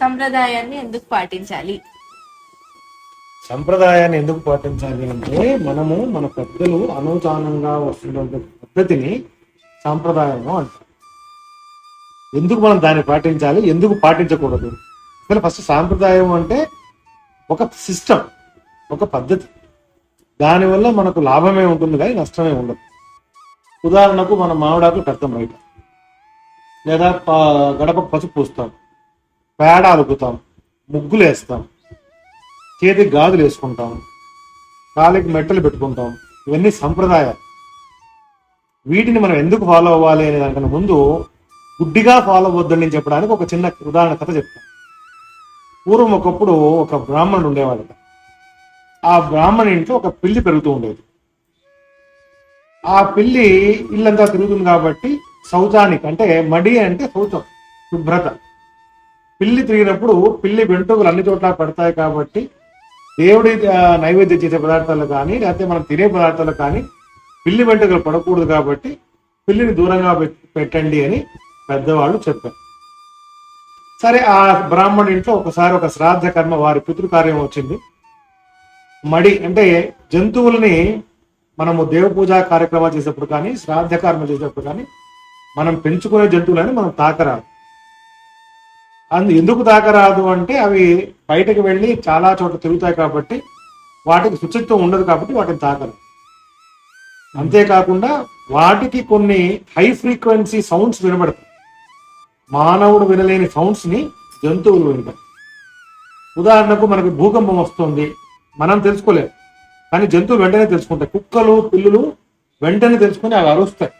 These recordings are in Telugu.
సంప్రదాయాన్ని ఎందుకు పాటించాలి? సంప్రదాయాన్ని ఎందుకు పాటించాలి అంటే మనము మన పెద్దలు అనుచానంగా వస్తున్న పద్ధతిని సాంప్రదాయము అంటారు. ఎందుకు మనం దాన్ని పాటించాలి? ఎందుకు పాటించకూడదు? అసలు ఫస్ట్ సాంప్రదాయం అంటే ఒక సిస్టమ్ ఒక పద్ధతి. దానివల్ల మనకు లాభమే ఉంటుంది కానీ నష్టమే ఉండదు. ఉదాహరణకు మనం మామిడాకులు పెడతాం బయట. లేదా గడప పసుపు పూస్తాం. పేడ అలుకుతాం ముగ్గులు వేస్తాం చేతికి గాజులు వేసుకుంటాం కాలికి మెట్టలు పెట్టుకుంటాం ఇవన్నీ సంప్రదాయాలు. వీటిని మనం ఎందుకు ఫాలో అవ్వాలి అనే దానికన్నా ముందు గుడ్డిగా ఫాలో అవ్వద్దని చెప్పడానికి ఒక చిన్న ఉదాహరణ కథ చెప్తాను. పూర్వం ఒకప్పుడు ఒక బ్రాహ్మణుడు ఉండేవాడట. ఆ బ్రాహ్మణ ఇంట్లో ఒక పిల్లి పెరుగుతూ ఉండేది. ఆ పిల్లి ఇల్లంతా తిరుగుతుంది కాబట్టి శౌచానికి అంటే మడి అంటే శౌచం శుభ్రత. పిల్లి తిరిగినప్పుడు పిల్లి వెంట్రుకలు అన్ని చోట్ల పడతాయి కాబట్టి దేవుడి నైవేద్యం చేసే పదార్థాలు కానీ లేకపోతే మనం తినే పదార్థాలు కానీ పిల్లి వెంట్రుకలు పడకూడదు కాబట్టి పిల్లిని దూరంగా పెట్టండి అని పెద్దవాళ్ళు చెప్పారు. సరే ఆ బ్రాహ్మణుడి ఇంట్లో ఒకసారి ఒక శ్రాద్ధ కర్మ వారి పితృకార్యం వచ్చింది. మడి అంటే జంతువుల్ని మనము దేవ పూజా కార్యక్రమాలు చేసేప్పుడు కానీ శ్రాద్ధ కర్మ చేసేప్పుడు కానీ మనం పెంచుకునే జంతువులని మనం తాకరాదు. అందు ఎందుకు తాకరాదు అంటే అవి బయటకు వెళ్ళి చాలా చోట్ల తిరుగుతాయి కాబట్టి వాటికి శుచిత్వం ఉండదు కాబట్టి వాటిని తాకరు. అంతేకాకుండా వాటికి కొన్ని హై ఫ్రీక్వెన్సీ సౌండ్స్ వినబడతాయి. మానవుడు వినలేని సౌండ్స్ని జంతువులు వింటాయి ఉదాహరణకు మనకు భూకంపం వస్తుంది మనం తెలుసుకోలేము. కానీ జంతువులు వెంటనే తెలుసుకుంటాయి. కుక్కలు పిల్లులు వెంటనే తెలుసుకుని అవి అరుస్తాయి.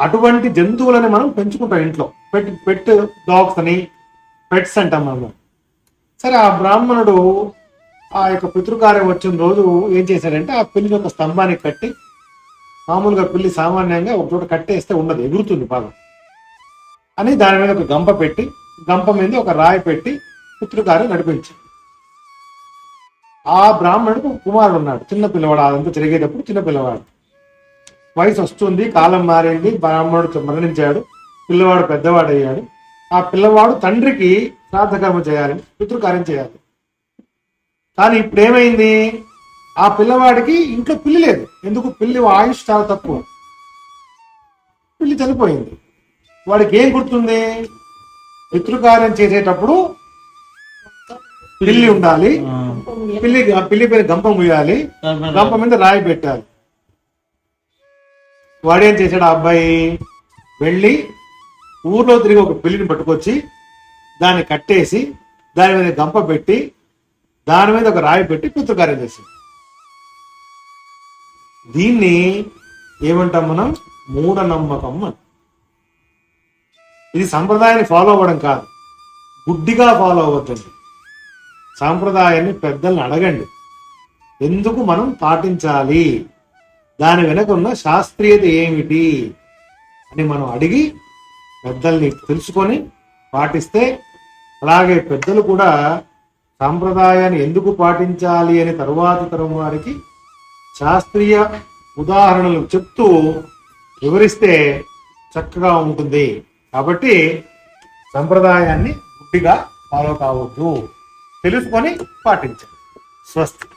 అటువంటి జంతువులని మనం పెంచుకుంటాం ఇంట్లో. పెట్ పెట్ డాగ్స్ అని పెట్స్ అంటాం మనం. సరే ఆ బ్రాహ్మణుడు ఆ యొక్క పితృకార్యం వచ్చిన రోజు ఏం చేశాడంటే ఆ పిల్లిని ఒక స్తంభానికి కట్టి మామూలుగా పిల్లి సామాన్యంగా ఒక చోట కట్టేస్తే ఉండదు ఎగురుతుంది బాగా. అని దాని మీద ఒక గంప పెట్టి గంప మీద ఒక రాయి పెట్టి పితృకార్యం నడిపించాడు. ఆ బ్రాహ్మణుడు కుమారుడు ఉన్నాడు చిన్న పిల్లవాడు. అదంతా తిరిగేటప్పుడు చిన్న పిల్లవాడు. వయసు వస్తుంది కాలం మారింది బ్రాహ్మణుడు మరణించాడు పిల్లవాడు పెద్దవాడు అయ్యాడు ఆ పిల్లవాడు తండ్రికి శ్రాద్ధకర్మ చేయాలి పితృకార్యం చేయాలి. కానీ ఇప్పుడు ఏమైంది ఆ పిల్లవాడికి ఇంట్లో పిల్లి లేదు. ఎందుకు? పిల్లి ఆయుష్ చాలా తక్కువ. పిల్లి చనిపోయింది. వాడికి ఏం గుర్తుంది? పితృకార్యం చేసేటప్పుడు పిల్లి ఉండాలి. పిల్లి పిల్లి పైన గంప ముయ్యాలి. గంప మీద రాయి పెట్టాలి. వాడేం చేశాడు ఆ అబ్బాయి? వెళ్ళి ఊర్లో తిరిగి ఒక పిల్లిని పట్టుకొచ్చి దాన్ని కట్టేసి దాని మీద గంప పెట్టి దాని మీద ఒక రాయి పెట్టి పితృకార్యం చేశాడు. దీన్ని ఏమంటాం మనం? మూఢనమ్మకం అని. ఇది సంప్రదాయాన్ని ఫాలో అవ్వడం కాదు. గుడ్డిగా ఫాలో అవ్వద్దండి. సాంప్రదాయాన్ని పెద్దల్ని అడగండి. ఎందుకు మనం పాటించాలి? దాని వెనక ఉన్న శాస్త్రీయత ఏమిటి అని మనం అడిగి పెద్దల్ని తెలుసుకొని పాటిస్తే అలాగే పెద్దలు కూడా సాంప్రదాయాన్ని ఎందుకు పాటించాలి అని తరువాతి తరం వారికి శాస్త్రీయ ఉదాహరణలు చెప్తూ వివరిస్తే చక్కగా ఉంటుంది. కాబట్టి సంప్రదాయాన్ని గుడ్డిగా ఫాలో కావద్దు. తెలుసుకొని పాటించండి. స్వస్తి.